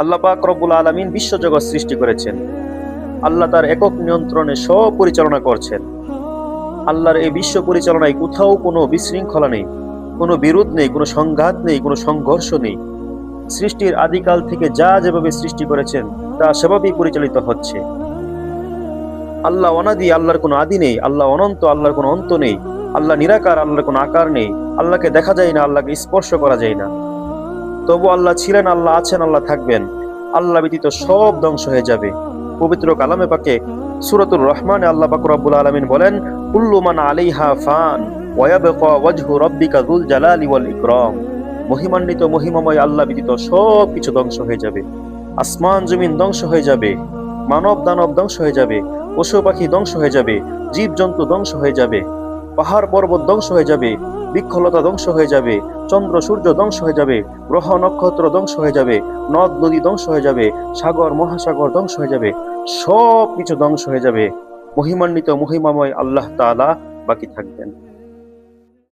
আল্লাহ পাক রব্বুল আলমিন বিশ্বজগৎ সৃষ্টি করেছেন। আল্লাহ তার একক নিয়ন্ত্রণে সব পরিচালনা করছেন। আল্লাহর এই বিশ্ব পরিচালনায় কোথাও কোনো বিশৃঙ্খলা নেই, কোনো বিরোধ নেই, কোনো সংঘাত নেই, কোনো সংঘর্ষ নেই। সৃষ্টির আদিকাল থেকে যা যেভাবে সৃষ্টি করেছেন, তা সেভাবেই পরিচালিত হচ্ছে। আল্লাহ অনাদি আল্লাহর কোনো আদি নেই, আল্লাহ অনন্ত আল্লাহর কোনো অন্ত নেই, আল্লাহ নিরাকার আল্লাহর কোনো আকার নেই, আল্লাহকে দেখা যায় না, আল্লাহকে স্পর্শ করা যায় না। তবু আল্লাহ ছিলেন, আল্লাহ আছেন, আল্লাহ থাকবেন। আল্লাহ ব্যতীত সব ধ্বংস হয়ে যাবে। পবিত্র কালামে পাকে সুরতুর রহমানে আল্লাহ পাক রব্বুল আলামিন বলেন, কুল্লু মান আলাইহা ফান ওয়ায়াবকা ওয়াজহু রাব্বিকা যুল জালালি ওয়াল ইকরাম। মহিমান্বিত, মহিমাময়, আল্লাহ ব্যতীত সব কিছু ধ্বংস হয়ে যাবে। আসমান, জমিন ধ্বংস হয়ে যাবে। মানব, দানব ধ্বংস হয়ে যাবে। পশু পাখি ধ্বংস হয়ে যাবে। জীব জন্তু ধ্বংস হয়ে যাবে। পাহাড় পর্বত ধ্বংস হয়ে যাবে। বৃক্ষলতা ধ্বংস হয়ে যাবে, চন্দ্র সূর্য ধ্বংস হয়ে যাবে, গ্রহ নক্ষত্র ধ্বংস হয়ে যাবে, নদ নদী ধ্বংস হয়ে যাবে, সাগর মহাসাগর ধ্বংস হয়ে যাবে সব কিছু ধ্বংস হয়ে যাবে। মহিমান্বিত, মহিমাময় আল্লাহ তালা বাকি থাকবেন।